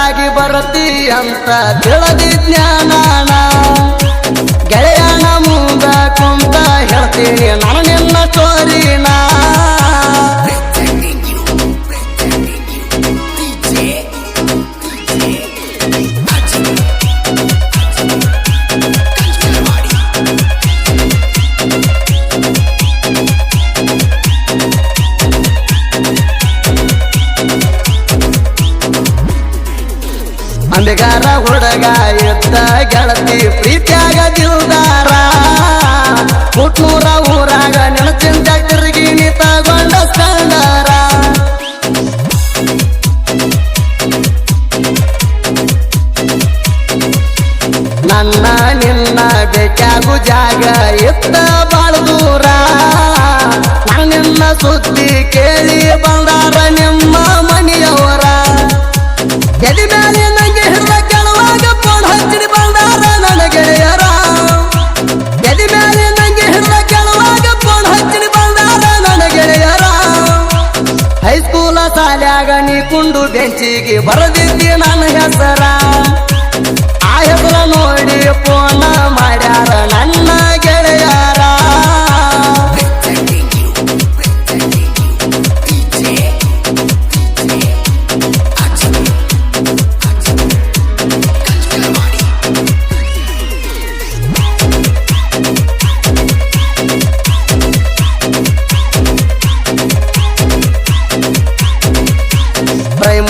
ಆಗಿ ಬರತಿ ಅಂತ ತಿಳಿದಿ ಜ್ಞಾನ ಗೆಳೆಯನ ಮುಂದ ಕುಂತ ಹೇಳ್ತೀನಿ ನಾನು ಅಂಬಿಗಾರ ಹುಡುಗ ಇದ್ದ ಗೆಳತಿ ಪ್ರೀತಿಯಾಗ ದಿಲ್ದಾರ ಮುಟ್ನೂರ ಊರಾಗ ನೆನಚಿಂದ ತಿರುಗಿ ನೀ ತಗೊಂಡ ನನ್ನ ನಿನ್ನ ಬೇಕಾಗು ಜಾಗ ಇತ್ತ ಬಾಳ ದೂರ. ನನ್ನ ಸುದ್ದಿ ಕೇಳಿ ಬಂದಾರ. ಹೈಸ್ಕೂಲ ಸಾಲ್ಯಾಗ ನೀ ಕುಂಡು ಬೆಂಚಿಗೆ ಬರದಿದ್ದಿ ನನ್ನ ಹೆಸರ. ಆ ಹೆಸರ ನೋಡಿ ಫೋನ ಮಾಡ್ಯಾರ ನನ್ನ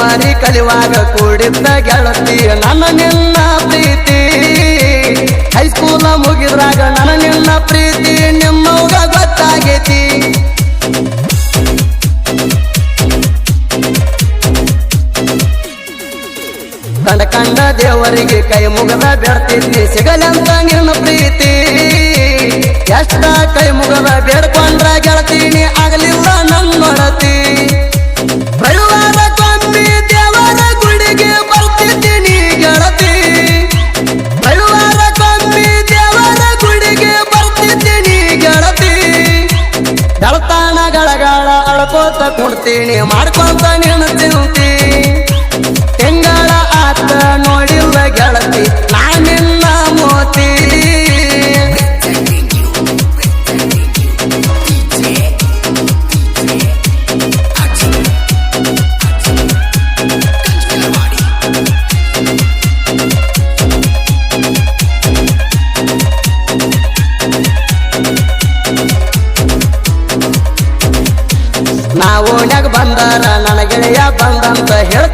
ಪ್ರೈಮರಿ ಕಲಿವಾಗ ಕೂಡಿದ್ದ ಗೆಳತಿ, ನನ್ನ ನಿನ್ನ ಪ್ರೀತಿ. ಹೈಸ್ಕೂಲ ಮುಗಿದ್ರಾಗ ನನ್ನ ನಿನ್ನ ಪ್ರೀತಿ, ನಿಮ್ಮವ್ಗ ಗೊತ್ತಾಗೈತಿ. ಕಂಡ ಕಂಡ ದೇವರಿಗೆ ಕೈ ಮುಗದ ಬೆಡ್ತಿದ್ದಿ ಸಿಗಲಂತ ನಿನ್ನ ಪ್ರೀತಿ. ಎಷ್ಟ ಕೈ ಮುಗದ ಬೇಡ್ಕೊಂಡ್ರ ಮಾಡ್ಕೊಂತ ನಿನ್ನ ತಿಂತಿ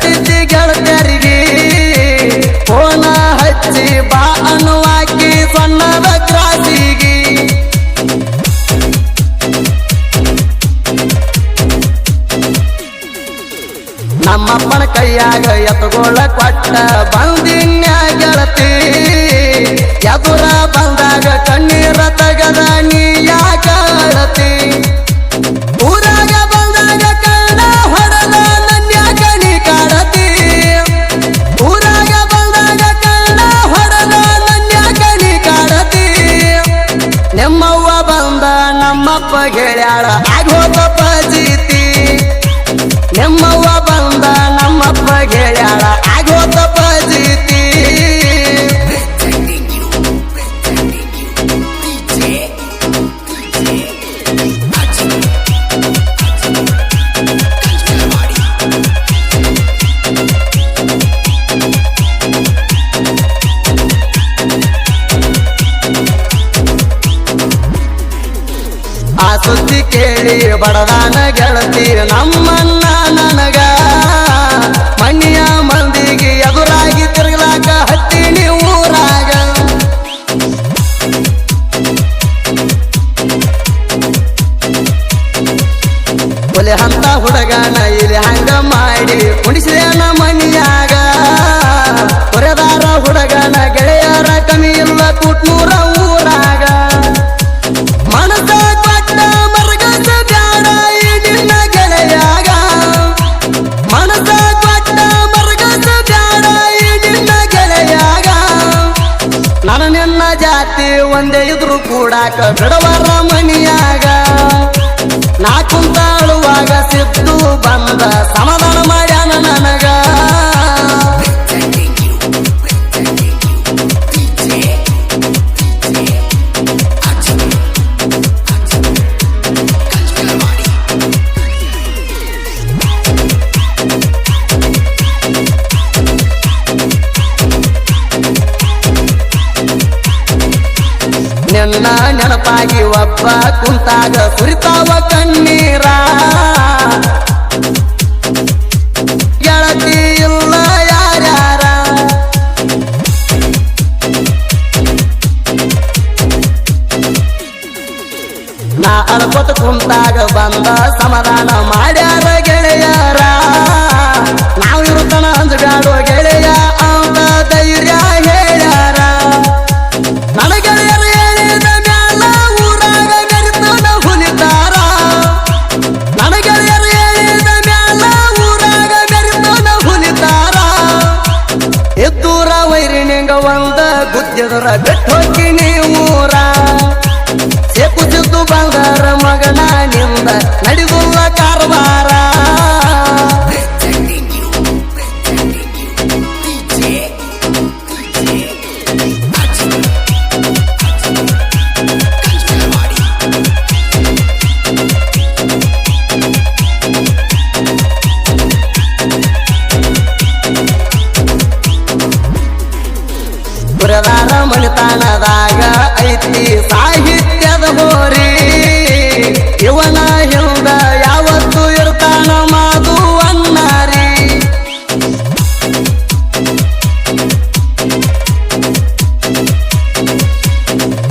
ಬಂದಂತ ಹೇಳ್ತಿದ್ದಿ ಫೋನ ಹಚ್ಚಿ ಬಾ ಅನ್ನುವಾಕಿ ಸಣ್ಣದ ಕ್ರಾಸಿಗೆ. ನಮ್ಮಪ್ಪನ ಕೈಯಾಗ ಕೊಟ್ಟ ಬಂದಿನ್ಯ ಗೆಳತಿ. ಎದುರ ಬಂದಾಗ ನಮ್ಮಪ್ಪ ಗೆಳ್ಯಾಳ ಆಗೋತಪ್ಪ ಸುದ್ದಿ ಕೇಳಿ ಬಡದಾನ ಗೆಳತಿ ನಮ್ಮನ್ನ ನನಗ. ನಿನ್ನ ಜಾತಿ ಒಂದೇ ಇದ್ರು ಕೂಡಾಕ ಬಿಡವರ ಮನಿಯಾಗ ನಾ ಕುಂತಾಳುವಾಗ ಸಿದ್ದು ಬಂದ ಸಮಾಧಾನ ಮಾಡ್ಯಾನ ನನಗ. ನನ್ನ ನೆನಪಾಗಿ ಒಬ್ಬ ಕುಂತಾಗ ಸುರಿತಾವ ಕಣ್ಣೀರ. ಗೆಳತಿ ಇಲ್ಲ ಯಾರ್ಯಾರ. ನಾ ಅಳ್ಕೊತ ಕುಂತಾಗ ಬಂದ ಸಮಾಧಾನ ಮಾಡ್ಯಾರ. रग ठोकिन ಮಣಿತಾಣದಾಗ ಐತಿ ಸಾಹಿತ್ಯದ ಬೋರಿ. ಇವನ ಹಿಂದ ಯಾವತ್ತು ಇರ್ತಾನ ಮಾದು ಅನ್ನಾರಿ.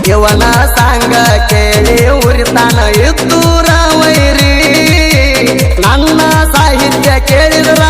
ಇವನ ಸಾಂಗ ಕೇಳಿ ಉರಿತಾನ ಇದ್ದೂರ ವೈರಿ. ನನ್ನ ಸಾಹಿತ್ಯ ಕೇಳಿದ್ರ